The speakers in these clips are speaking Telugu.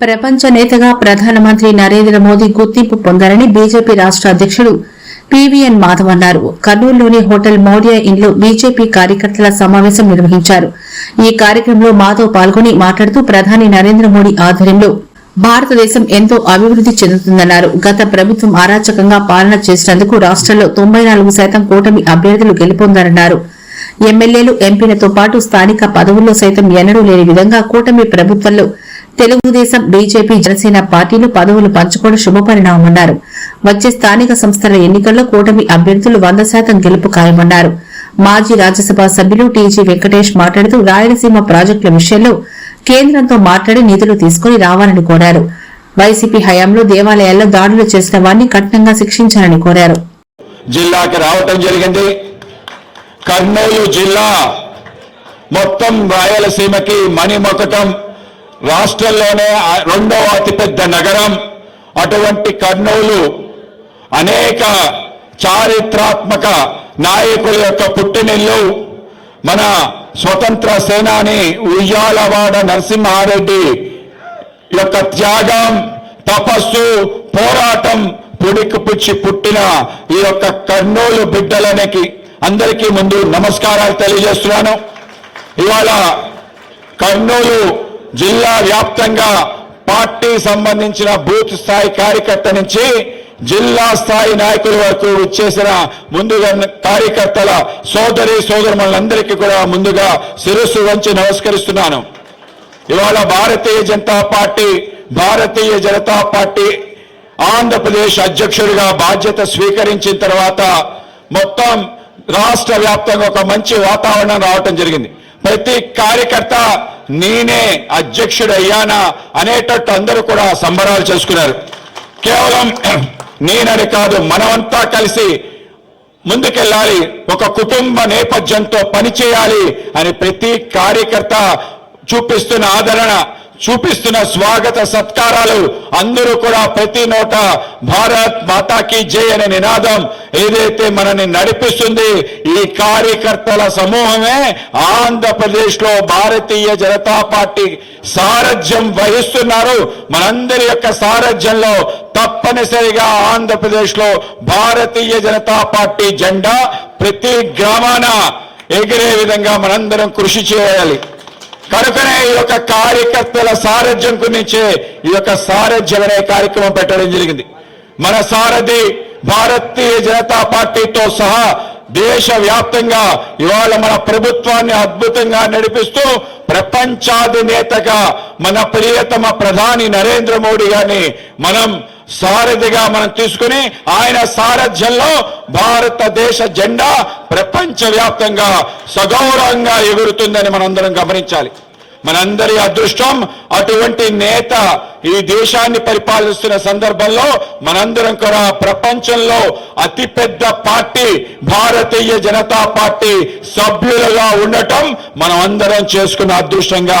ప్రపంచ నేతగా ప్రధానమంత్రి నరేంద్ర మోదీ గుర్తింపు పొందారని బీజేపీ రాష్ట్ర అధ్యక్షుడు పీవీఎన్ మాధవ్ అన్నారు. కర్నూలులోని హోటల్ మౌర్య ఇంట్లో బీజేపీ కార్యకర్తల సమావేశం నిర్వహించారు. ఈ కార్యక్రమంలో మాధవ్ పాల్గొని మాట్లాడుతూ ప్రధాని నరేంద్ర మోడీ ఆధ్వర్యంలో భారతదేశం ఎంతో అభివృద్ది చెందుతుందన్నారు. గత ప్రభుత్వం అరాచకంగా పాలన చేసినందుకు రాష్ట్రంలో తొంభై నాలుగు శాతం కూటమి అభ్యర్థులు గెలుపొందారన్నారు. ఎమ్మెల్యేలు ఎంపీలతో పాటు స్థానిక పదవుల్లో సైతం ఎన్నడూ లేని విధంగా కూటమి ప్రభుత్వంలో తెలుగుదేశం బీజేపీ జనసేన పార్టీలు పదవులు పంచుకోవడం శుభపరిణామన్నారు వచ్చే స్థానిక సంస్థల ఎన్నికల్లో కూటమి అభ్యర్థులు వంద శాతం గెలుపు ఖాయమన్నారు. మాజీ రాజ్యసభ సభ్యులు టీజీ వెంకటేష్ మాట్లాడుతూ రాయలసీమ ప్రాజెక్టుల విషయంలో కేంద్రంతో మాట్లాడి నిధులు తీసుకుని రావాలని కోరారు. వైసీపీ హయాంలో దేవాలయాల్లో దాడులు చేసిన వారిని కఠినంగా శిక్షించాలని కోరారు. జిల్లాకి రావటం జరిగింది. కర్నూలు జిల్లా మొత్తం రాయలసీమకి మణిమొకటం రాష్ట్రంలోనే రెండవ అతిపెద్ద నగరం. అటువంటి కర్నూలు అనేక చారిత్రాత్మక నాయకుల యొక్క పుట్టినిల్లు. మన స్వతంత్ర సేనాని ఉయ్యాలవాడ నరసింహారెడ్డి యొక్క త్యాగం తపస్సు పోరాటం పుడికిపుచ్చి పుట్టిన ఈ యొక్క కర్నూలు బిడ్డలనికి అందరికీ ముందు నమస్కారాలు తెలియజేస్తున్నాను. ఇవాళ కర్నూలు జిల్లా వ్యాప్తంగా పార్టీ సంబంధించిన బూత్ స్థాయి కార్యకర్త నుంచి జిల్లా స్థాయి నాయకుల వరకు వచ్చేసిన ముందుగా కార్యకర్తల సోదరి సోదరులందరికీ కూడా ముందుగా శిరస్సు వంచి నమస్కరిస్తున్నాను. ఇవాళ భారతీయ జనతా పార్టీ భారతీయ జనతా పార్టీ ఆంధ్రప్రదేశ్ అధ్యక్షుడిగా బాధ్యత స్వీకరించిన తర్వాత మొత్తం రాష్ట్ర వ్యాప్తంగా ఒక మంచి వాతావరణం రావటం జరిగింది. ప్రతి కార్యకర్త నేనే అధ్యక్షుడు అయ్యానా అనేటట్టు అందరూ కూడా సంబరాలు చేసుకున్నారు. కేవలం నేనని కాదు మనమంతా కలిసి ముందుకెళ్ళాలి ఒక కుటుంబ నేపథ్యంతో పనిచేయాలి అని ప్రతి కార్యకర్త చూపిస్తున్న ఆదరణ. చూపిస్తున్న స్వాగత సత్కారాలు అందరూ కూడా ప్రతి నోట భారత్ మాతాకి జై అనే నినాదం ఏదైతే మనని నడిపిస్తుంది ఈ కార్యకర్తల సమూహమే ఆంధ్రప్రదేశ్లో భారతీయ జనతా పార్టీ సారథ్యం వహిస్తున్నారు. మనందరి యొక్క సారథ్యంలో తప్పనిసరిగా ఆంధ్రప్రదేశ్లో భారతీయ జనతా పార్టీ జెండా ప్రతి గ్రామాన ఎగిరే విధంగా మనందరం కృషి చేయాలి. కనుకనే ఈ యొక్క కార్యకర్తల సారథ్యం గురించే ఈ యొక్క సారథ్యం అనే కార్యక్రమం పెట్టడం జరిగింది. మన సారథి భారతీయ జనతా పార్టీతో సహా దేశ వ్యాప్తంగా ఇవాళ మన ప్రభుత్వాన్ని అద్భుతంగా నడిపిస్తూ ప్రపంచాధినేతగా మన ప్రియతమ ప్రధాని నరేంద్ర మోడీ గారిని మనం సారథిగా మనం తీసుకుని ఆయన సారథ్యంలో భారతదేశ జెండా ప్రపంచవ్యాప్తంగా సగౌరవంగా ఎగురుతుందని మనందరం గమనించాలి. మనందరి అదృష్టం అటువంటి నేత ఈ దేశాన్ని పరిపాలిస్తున్న సందర్భంలో మనందరం కూడా ప్రపంచంలో అతిపెద్ద పార్టీ భారతీయ జనతా పార్టీ సభ్యులుగా ఉండటం మనం అందరం చేసుకున్న అదృష్టంగా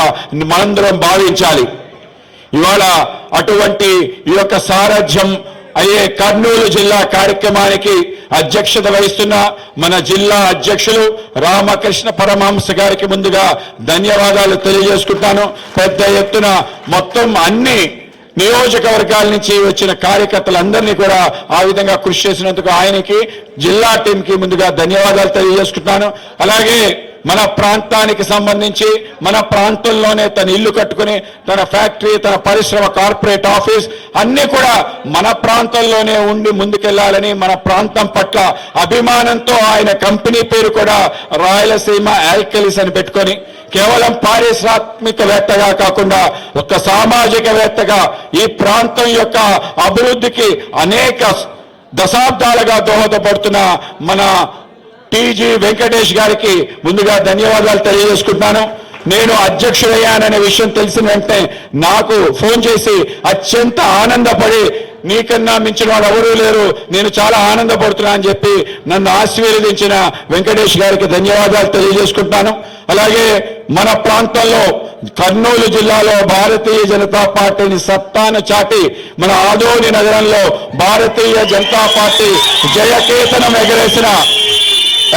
మనందరం భావించాలి. ఇవాళ అటువంటి ఈ యొక్క సారథ్యం అయ్యే కర్నూలు జిల్లా కార్యక్రమానికి అధ్యక్షత వహిస్తున్న మన జిల్లా అధ్యక్షులు రామకృష్ణ పరమహంస గారికి ముందుగా ధన్యవాదాలు తెలియజేసుకుంటాను. పెద్ద ఎత్తున మొత్తం అన్ని నియోజకవర్గాల నుంచి వచ్చిన కార్యకర్తలందరినీ కూడా ఆ విధంగా కృషి చేసినందుకు ఆయనకి జిల్లా టీంకి ముందుగా ధన్యవాదాలు తెలియజేసుకుంటాను. అలాగే మన ప్రాంతానికి సంబంధించి మన ప్రాంతంలోనే తన ఇల్లు కట్టుకుని తన ఫ్యాక్టరీ తన పరిశ్రమ కార్పొరేట్ ఆఫీస్ అన్ని కూడా మన ప్రాంతంలోనే ఉండి ముందుకెళ్ళాలని మన ప్రాంతం పట్ల అభిమానంతో ఆయన కంపెనీ పేరు కూడా రాయలసీమ ఆల్కలిస్ అని పెట్టుకొని కేవలం పారిశ్రామికవేత్తగా కాకుండా ఒక సామాజికవేత్తగా ఈ ప్రాంతం యొక్క అభివృద్ధికి అనేక దశాబ్దాలుగా దోహదపడుతున్న మన టీజీ వెంకటేష్ గారికి ముందుగా ధన్యవాదాలు తెలియజేసుకుంటున్నాను. నేను అధ్యక్షుడయ్యాననే విషయం తెలిసిన వెంటనే నాకు ఫోన్ చేసి అత్యంత ఆనందపడి నీకన్నా మించిన వాడు ఎవరూ లేరు. నేను చాలా ఆనందపడుతున్నా అని చెప్పి నన్ను ఆశీర్వదించిన వెంకటేష్ గారికి ధన్యవాదాలు తెలియజేసుకుంటున్నాను. అలాగే మన ప్రాంతంలో కర్నూలు జిల్లాలో భారతీయ జనతా పార్టీని సత్తాను చాటి మన ఆదోని నగరంలో భారతీయ జనతా పార్టీ జయకేతనం ఎగరేసిన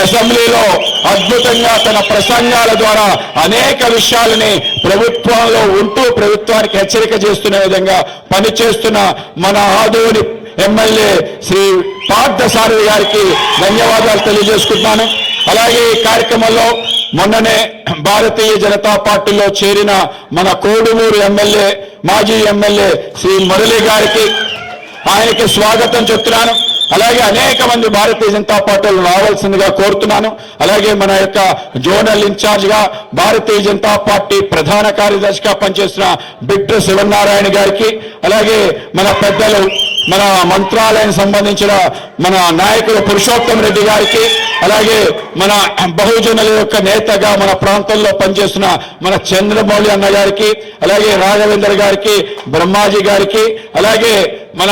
అసెంబ్లీలో అద్భుతంగా తన ప్రసంగాల ద్వారా అనేక విషయాలని ప్రభుత్వంలో ఉంటూ ప్రభుత్వానికి హెచ్చరిక చేస్తున్న విధంగా పనిచేస్తున్న మన ఆదోని ఎమ్మెల్యే శ్రీ పార్థసారథి గారికి ధన్యవాదాలు తెలియజేసుకుంటున్నాను. అలాగే ఈ కార్యక్రమంలో మొన్ననే భారతీయ జనతా పార్టీలో చేరిన మన కోడుమూరు ఎమ్మెల్యే మాజీ ఎమ్మెల్యే శ్రీ మురళి గారికి ఆయనకి స్వాగతం చెప్తున్నాను. అలాగే అనేక మంది భారతీయ జనతా పార్టీలు రావాల్సిందిగా కోరుతున్నాను. అలాగే మన యొక్క జోనల్ ఇన్ఛార్జ్గా భారతీయ జనతా పార్టీ ప్రధాన కార్యదర్శిగా పనిచేసిన బిట్ర శివనారాయణ గారికి అలాగే మన పెద్దలు మన మంత్రాలయం సంబంధించిన మన నాయకుడు పురుషోత్తం రెడ్డి గారికి అలాగే మన బహుజనుల యొక్క నేతగా మన ప్రాంతంలో పనిచేస్తున్న మన చంద్రమౌళి అన్న గారికి అలాగే రాఘవేంద్ర గారికి బ్రహ్మాజీ గారికి అలాగే మన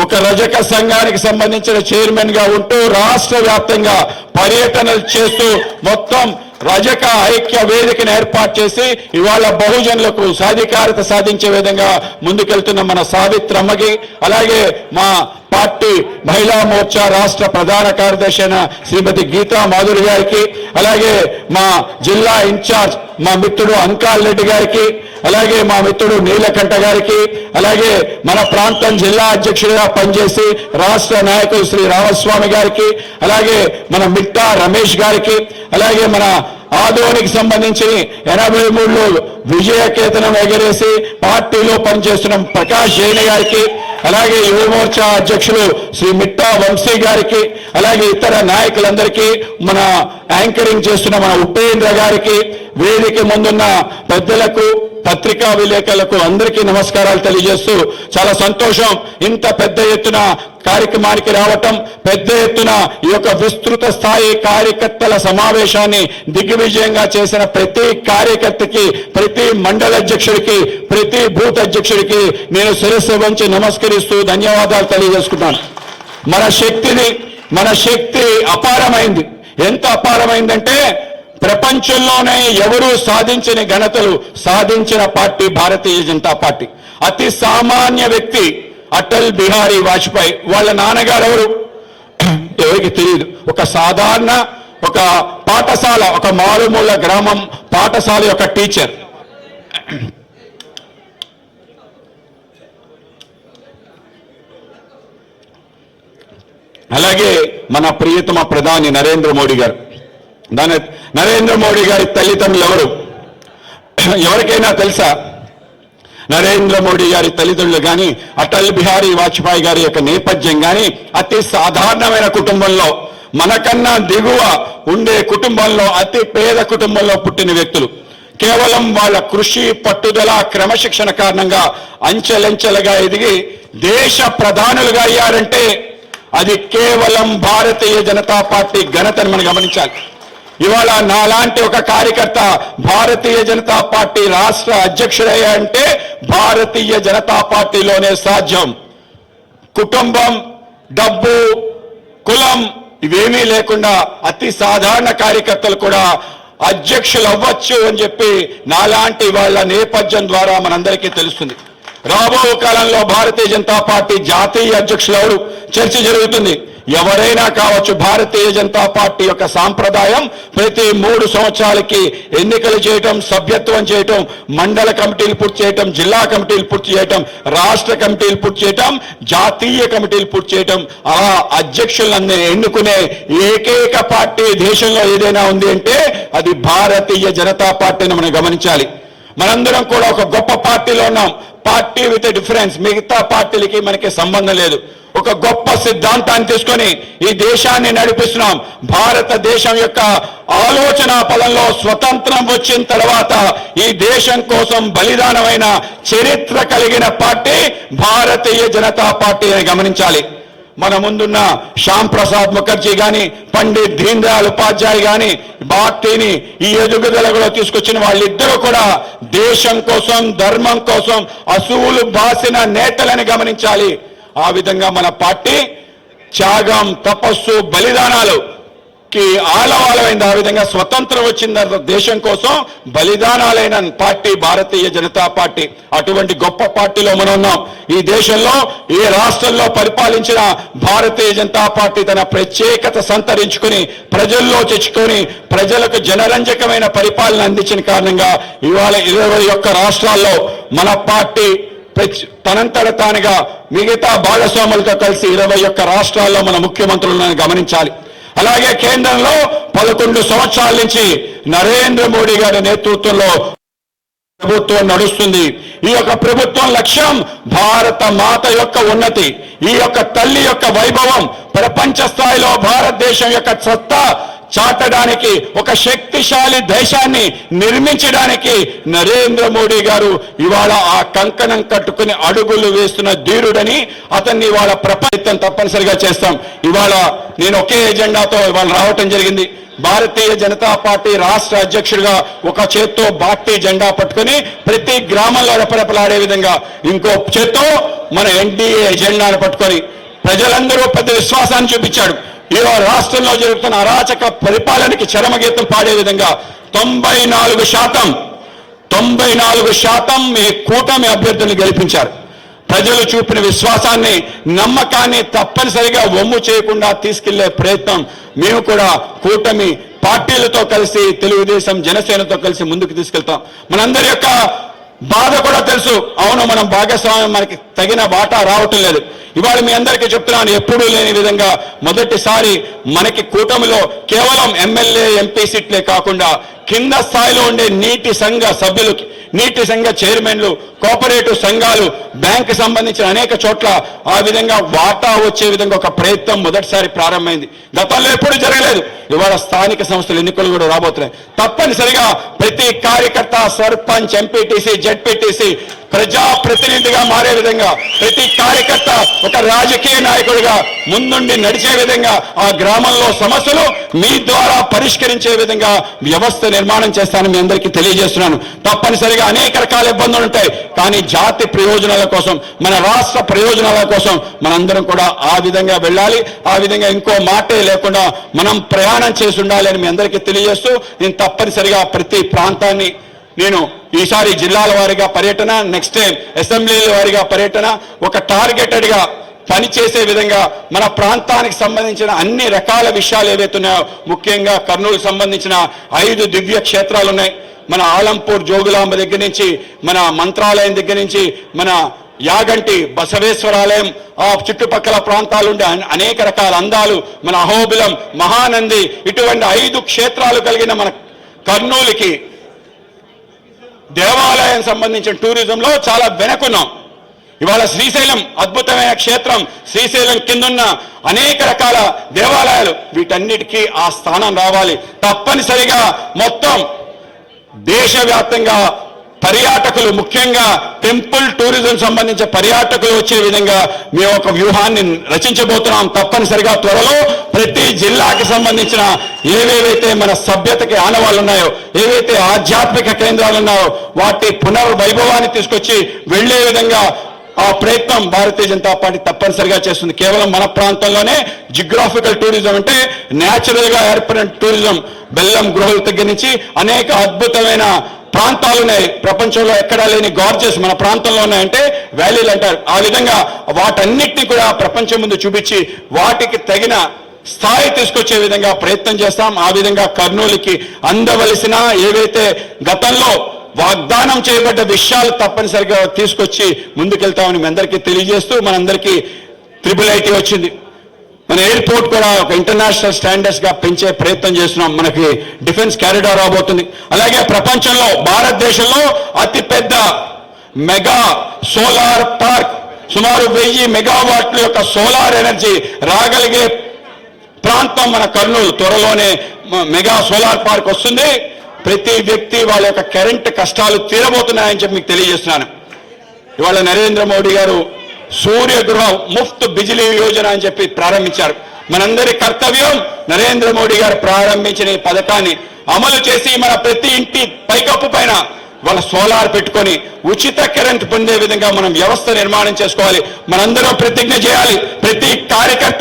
ఒక రజక సంఘానికి సంబంధించిన చైర్మన్గా ఉంటూ రాష్ట్ర వ్యాప్తంగా పర్యటనలు చేస్తూ మొత్తం రజక ఐక్య వేదికను ఏర్పాటు చేసి ఇవాళ బహుజనులకు సాధికారత సాధించే విధంగా ముందుకెళ్తున్న మన సావిత్రమ్మకి అలాగే మా పార్టీ మహిళా మోర్చా రాష్ట్ర ప్రధాన కార్యదర్శి అయిన శ్రీమతి గీతా మాధురి గారికి అలాగే మా జిల్లా ఇన్ఛార్జ్ మా మిత్రుడు అంకాల్ రెడ్డి గారికి అలాగే మా మిత్రుడు నీలకంఠ గారికి అలాగే మన ప్రాంతం జిల్లా అధ్యక్షుడిగా పనిచేసి రాష్ట్ర నాయకులు శ్రీ రామస్వామి గారికి అలాగే మన మిట్టా రమేష్ గారికి అలాగే మన ఆదోనికి సంబంధించి ఎనభై మూడులో విజయకేతనం ఎగరేసి పార్టీలో పనిచేస్తున్న ప్రకాష్ జైన గారికి అలాగే యువ మోర్చా అధ్యక్షులు శ్రీ మిట్టా వంశీ గారికి అలాగే ఇతర నాయకులందరికీ మన యాంకరింగ్ చేస్తున్న మన ఉపేంద్ర గారికి వేదిక ముందున్న పెద్దలకు పత్రికా విలేకరులకు అందరికీ నమస్కారాలు తెలియజేస్తూ చాలా సంతోషం. ఇంత పెద్ద ఎత్తున కార్యక్రమానికి రావటం పెద్ద ఎత్తున ఈ యొక్క విస్తృత స్థాయి కార్యకర్తల సమావేశాన్ని దిగ్విజయంగా చేసిన ప్రతి కార్యకర్తకి ప్రతి మండల అధ్యక్షుడికి ప్రతి బూత్ అధ్యక్షుడికి నేను శిరస్సు వంచి నమస్కరిస్తూ ధన్యవాదాలు తెలియజేసుకుంటాను. మన శక్తిని మన శక్తి అపారమైంది. ఎంత అపారమైందంటే ప్రపంచంలోనే ఎవరూ సాధించని ఘనతలు సాధించిన పార్టీ భారతీయ జనతా పార్టీ. అతి సామాన్య వ్యక్తి అటల్ బిహారీ వాజ్పేయి. వాళ్ళ నాన్నగారు ఎవరు? ఎవరికి తెలియదు. ఒక సాధారణ ఒక పాఠశాల ఒక మారుమూల గ్రామం పాఠశాల యొక్క టీచర్. అలాగే మన ప్రియతమ ప్రధాని నరేంద్ర మోడీ గారు. దాని నరేంద్ర మోడీ గారి తల్లిదండ్రులు ఎవరు? ఎవరికైనా తెలుసా? నరేంద్ర మోడీ గారి తల్లిదండ్రులు కానీ అటల్ బిహారీ వాజ్పేయి గారి యొక్క నేపథ్యం కానీ అతి సాధారణమైన కుటుంబంలో మనకన్నా దిగువ ఉండే కుటుంబంలో అతి పేద కుటుంబంలో పుట్టిన వ్యక్తులు. కేవలం వాళ్ళ కృషి పట్టుదల క్రమశిక్షణ కారణంగా అంచెలంచెలుగా ఎదిగి దేశ ప్రధానులుగా అయ్యారంటే అది కేవలం భారతీయ జనతా పార్టీ ఘనతను మనం గమనించాలి. ఇవాళ నాలాంటి ఒక కార్యకర్త భారతీయ జనతా పార్టీ రాష్ట్ర అధ్యక్షుడయ్యా అంటే భారతీయ జనతా పార్టీలోనే సాధ్యం. కుటుంబం డబ్బు కులం ఇవేమీ లేకుండా అతి సాధారణ కార్యకర్తలు కూడా అధ్యక్షులు అవ్వచ్చు అని చెప్పి నాలాంటి వాళ్ళ నేపథ్యం ద్వారా మనందరికీ తెలుస్తుంది. రాబో కాలంలో భారతీయ జనతా పార్టీ జాతీయ అధ్యక్షులు ఎవరు? చర్చ జరుగుతుంది. ఎవరైనా కావచ్చు భారతీయ జనతా పార్టీ యొక్క సాంప్రదాయం ప్రతి మూడు సంవత్సరాలకి ఎన్నికలు చేయటం సభ్యత్వం చేయటం మండల కమిటీలు పూర్తి చేయటం జిల్లా కమిటీలు పూర్తి చేయటం రాష్ట్ర కమిటీలు పూర్తి చేయటం జాతీయ కమిటీలు పూర్తి చేయటం అలా అధ్యక్షులను ఎన్నుకునే ఏకైక పార్టీ దేశంలో ఏదైనా ఉంది అంటే అది భారతీయ జనతా పార్టీని మనం గమనించాలి. మనందరం కూడా ఒక గొప్ప పార్టీలో ఉన్నాం. పార్టీ విత్ డిఫరెన్స్ మిగతా పార్టీలకి మనకి సంబంధం లేదు. ఒక గొప్ప సిద్ధాంతాన్ని తీసుకొని ఈ దేశాన్ని నడిపిస్తున్నాం. భారతదేశం యొక్క ఆలోచన పదంలో స్వతంత్రం వచ్చిన తర్వాత ఈ దేశం కోసం బలిదానమైన చరిత్ర కలిగిన పార్టీ భారతీయ జనతా పార్టీ అని గమనించాలి. మన ముందున్న శ్యామ్ ప్రసాద్ ముఖర్జీ గాని పండిత్ దీన్ దయాళ్ ఉపాధ్యాయ్ గాని భారతీని ఈ ఎదుగుదలలో తీసుకొచ్చిన వాళ్ళిద్దరూ కూడా దేశం కోసం ధర్మం కోసం అసూలు బాసిన నేతలని గమనించాలి. ఆ విధంగా మన పార్టీ త్యాగం తపస్సు బలిదానాలు కి ఆలవాలమైంది. ఆ విధంగా స్వతంత్రం వచ్చిన దేశం కోసం బలిదానాలైన పార్టీ భారతీయ జనతా పార్టీ అటువంటి గొప్ప పార్టీలో మనం ఉన్నాం. ఈ దేశంలో ఈ రాష్ట్రంలో పరిపాలించిన భారతీయ జనతా పార్టీ తన ప్రత్యేకత సంతరించుకుని ప్రజల్లో తెచ్చుకొని ప్రజలకు జనరంజకమైన పరిపాలన అందించిన కారణంగా ఇవాళ ఇరవై ఒక్క రాష్ట్రాల్లో మన పార్టీ తనంతట తానుగా మిగతా భాగస్వాములతో కలిసి ఇరవై ఒక్క రాష్ట్రాల్లో మన ముఖ్యమంత్రులను గమనించాలి. అలాగే కేంద్రంలో పదకొండు సంవత్సరాల నుంచి నరేంద్ర మోడీ గారి నేతృత్వంలో ప్రభుత్వం నడుస్తుంది. ఈ యొక్క ప్రభుత్వం లక్ష్యం భారత మాత యొక్క ఉన్నతి ఈ యొక్క తల్లి యొక్క వైభవం ప్రపంచ స్థాయిలో భారతదేశం యొక్క సత్తా చాటడానికి ఒక శక్తిశాలి దేశాన్ని నిర్మించడానికి నరేంద్ర మోడీ గారు ఇవాళ ఆ కంకణం కట్టుకుని అడుగులు వేస్తున్న ధీరుడని అతన్ని ఇవాళ ప్రపంచం తప్పనిసరిగా చేస్తాం. ఇవాళ నేను ఒకే ఎజెండాతో ఇవాళ రావటం జరిగింది. భారతీయ జనతా పార్టీ రాష్ట్ర అధ్యక్షుడిగా ఒక చేత్తో పార్టీ జెండా పట్టుకుని ప్రతి గ్రామంలో రెపరెపలాడే విధంగా ఇంకో చేత్తో మన ఎన్డీఏ ఎజెండాను పట్టుకొని ప్రజలందరూ పెద్ద విశ్వాసాన్ని చూపించాడు. ఈ రాష్ట్రంలో జరుగుతున్న అరాచక పరిపాలనకి చరమగీతం పాడే విధంగా తొంభై నాలుగు శాతం తొంభై నాలుగు శాతం మీ కూటమి అభ్యర్థులను గెలిపించారు. ప్రజలు చూపిన విశ్వాసాన్ని నమ్మకాన్ని తప్పనిసరిగా వమ్ము చేయకుండా తీసుకెళ్ళే ప్రయత్నం మేము కూడా కూటమి పార్టీలతో కలిసి తెలుగుదేశం జనసేనతో కలిసి ముందుకు తీసుకెళ్తాం. మనందరి యొక్క బాధ కూడా తెలుసు. అవును మనం భాగస్వామ్యం మనకి తగిన వాటా రావటం లేదు. ఇవాళ మీ అందరికీ చెప్తున్నాను ఎప్పుడూ లేని విధంగా మొదటిసారి మనకి కూటమిలో కేవలం ఎమ్మెల్యే ఎంపీ సీట్లే కాకుండా కింద స్థాయిలో ఉండే నీటి సంఘ సభ్యులకి నీటి సంఘ చైర్మన్లు కోఆపరేటివ్ సంఘాలు బ్యాంకు సంబంధించిన అనేక చోట్ల ఆ విధంగా వాటా వచ్చే విధంగా ఒక ప్రయత్నం మొదటిసారి ప్రారంభమైంది. గతంలో ఎప్పుడు జరగలేదు. ఇవాళ స్థానిక సంస్థల ఎన్నికలు కూడా రాబోతున్నాయి. తప్పనిసరిగా ప్రతి కార్యకర్త సర్పంచ్ ఎంపీటీసీ జడ్పీటీసీ ప్రజా ప్రతినిధిగా మారే విధంగా ప్రతి కార్యకర్త ఒక రాజకీయ నాయకుడిగా ముందుండి నడిచే విధంగా ఆ గ్రామంలో సమస్యలు మీ ద్వారా పరిష్కరించే విధంగా వ్యవస్థ నిర్మాణం చేస్తానని మీ అందరికీ తెలియజేస్తున్నాను. తప్పనిసరిగా అనేక రకాల ఇబ్బందులు ఉంటాయి. కానీ జాతి ప్రయోజనాల కోసం మన రాష్ట్ర ప్రయోజనాల కోసం మనందరం కూడా ఆ విధంగా వెళ్ళాలి. ఆ విధంగా ఇంకో మాటే లేకుండా మనం ప్రయాణం చేసి ఉండాలి అని మీ అందరికీ తెలియజేస్తూ నేను తప్పనిసరిగా ప్రతి ప్రాంతాన్ని నేను ఈసారి జిల్లాల వారిగా పర్యటన నెక్స్ట్ టైం అసెంబ్లీల వారిగా పర్యటన ఒక టార్గెటెడ్గా పనిచేసే విధంగా మన ప్రాంతానికి సంబంధించిన అన్ని రకాల విషయాలు ఏవైతే ఉన్నాయో ముఖ్యంగా కర్నూలు సంబంధించిన ఐదు దివ్య క్షేత్రాలు ఉన్నాయి. మన ఆలంపూర్ జోగులాంబ దగ్గర నుంచి మన మంత్రాలయం దగ్గర నుంచి మన యాగంటి బసవేశ్వరాలయం ఆ చుట్టుపక్కల ప్రాంతాలు ఉండే అనేక రకాల అందాలు మన అహోబిలం మహానంది ఇటువంటి ఐదు క్షేత్రాలు కలిగిన మన కర్నూలుకి దేవాలయం సంబంధించిన టూరిజంలో చాలా వెనకున్నాం. ఇవాళ శ్రీశైలం అద్భుతమైన క్షేత్రం శ్రీశైలం కిందున్న అనేక రకాల దేవాలయాలు వీటన్నిటికీ ఆ స్థానం రావాలి. తప్పనిసరిగా మొత్తం దేశవ్యాప్తంగా పర్యాటకులు ముఖ్యంగా టెంపుల్ టూరిజం సంబంధించిన పర్యాటకులు వచ్చే విధంగా మేము ఒక వ్యూహాన్ని రచించబోతున్నాం తప్పనిసరిగా త్వరలో ప్రతి జిల్లాకి సంబంధించిన ఏవేవైతే మన సభ్యతకి ఆనవాళ్ళు ఉన్నాయో ఏవైతే ఆధ్యాత్మిక కేంద్రాలు ఉన్నాయో వాటి పునర్వైభవాన్ని తీసుకొచ్చి వెళ్ళే విధంగా ఆ ప్రయత్నం భారతీయ జనతా పార్టీ తప్పనిసరిగా చేస్తుంది. కేవలం మన ప్రాంతంలోనే జిగ్రాఫికల్ టూరిజం అంటే న్యాచురల్గా ఏర్పడిన టూరిజం బెల్లం గృహాల దగ్గర నుంచి అనేక అద్భుతమైన ప్రాంతాలు ఉన్నాయి ప్రపంచంలో ఎక్కడా లేని గార్జెస్ మన ప్రాంతంలో ఉన్నాయంటే వ్యాలీలు అంటారు. ఆ విధంగా వాటన్నిటిని కూడా ప్రపంచం ముందు చూపించి వాటికి తగిన స్థాయి తీసుకొచ్చే విధంగా ప్రయత్నం చేస్తాం. ఆ విధంగా కర్నూలుకి అందవలసిన ఏవైతే గతంలో వాగ్దానం చేయబడ్డ విషయాలు తప్పనిసరిగా తీసుకొచ్చి ముందుకెళ్తామని మీ అందరికీ తెలియజేస్తూ మనందరికీ త్రిబుల్ ఐటీ వచ్చింది. మన ఎయిర్పోర్ట్ కూడా ఒక ఇంటర్నేషనల్ స్టాండర్డ్స్గా పెంచే ప్రయత్నం చేస్తున్నాం. మనకి డిఫెన్స్ క్యారిడార్ రాబోతుంది. అలాగే ప్రపంచంలో భారతదేశంలో అతిపెద్ద మెగా సోలార్ పార్క్ సుమారు వెయ్యి మెగావాట్ల యొక్క సోలార్ ఎనర్జీ రాగలిగే ప్రాంతం మన కర్నూలు. త్వరలోనే మెగా సోలార్ పార్క్ వస్తుంది. ప్రతి వ్యక్తి వాళ్ళ యొక్క కరెంట్ కష్టాలు తీరబోతున్నాయని చెప్పి మీకు తెలియజేస్తున్నాను. ఇవాళ నరేంద్ర మోడీ గారు సూర్యగృహ ముఫ్త్ బిజిలీ యోజన అని చెప్పి ప్రారంభించారు. మనందరి కర్తవ్యం నరేంద్ర మోడీ గారు ప్రారంభించిన ఈ పథకాన్ని అమలు చేసి మన ప్రతి ఇంటి పైకప్పు పైన వాళ్ళ సోలార్ పెట్టుకొని ఉచిత కరెంట్ పొందే విధంగా మనం వ్యవస్థ నిర్మాణం చేసుకోవాలి. మనందరం ప్రతిజ్ఞ చేయాలి. ప్రతి కార్యకర్త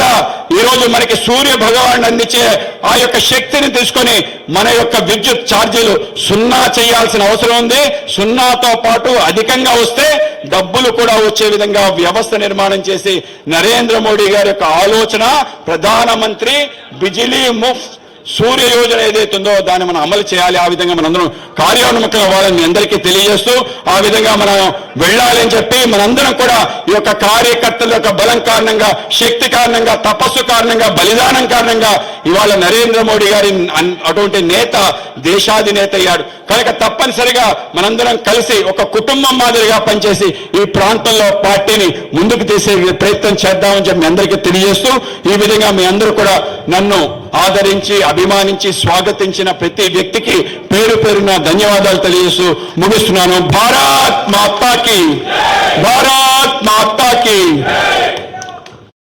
ఈరోజు మనకి సూర్య భగవాన్ అందించే ఆ యొక్క శక్తిని తీసుకొని మన యొక్క విద్యుత్ ఛార్జీలు సున్నా చేయాల్సిన అవసరం ఉంది. సున్నాతో పాటు అధికంగా వస్తే డబ్బులు కూడా వచ్చే విధంగా వ్యవస్థ నిర్మాణం చేసి నరేంద్ర మోడీ గారి యొక్క ఆలోచన ప్రధానమంత్రి బిజిలీ ముఫ్త్ సూర్య యోజన ఏదైతుందో దాన్ని మనం అమలు చేయాలి. ఆ విధంగా మనందరం కార్యోన్ముఖం అవ్వాలని మీ అందరికీ తెలియజేస్తూ ఆ విధంగా మనం వెళ్ళాలి అని చెప్పి మనందరం కూడా ఈ యొక్క కార్యకర్తల యొక్క బలం కారణంగా శక్తి కారణంగా తపస్సు కారణంగా బలిదానం కారణంగా ఇవాళ నరేంద్ర మోడీ గారి అటువంటి నేత దేశాధినేత అయ్యాడు. కనుక తప్పనిసరిగా మనందరం కలిసి ఒక కుటుంబం మాదిరిగా పనిచేసి ఈ ప్రాంతంలో పార్టీని ముందుకు తీసే ప్రయత్నం చేద్దామని చెప్పి మీ అందరికీ తెలియజేస్తూ ఈ విధంగా మీ అందరూ కూడా నన్ను ఆదరించి అభిమానించి స్వాగతించిన ప్రతి వ్యక్తికి పేరు పేరున ధన్యవాదాలు తెలియజేస్తూ ముగిస్తున్నాను. భారత్ మాతాకి. భారత్ మాతాకి.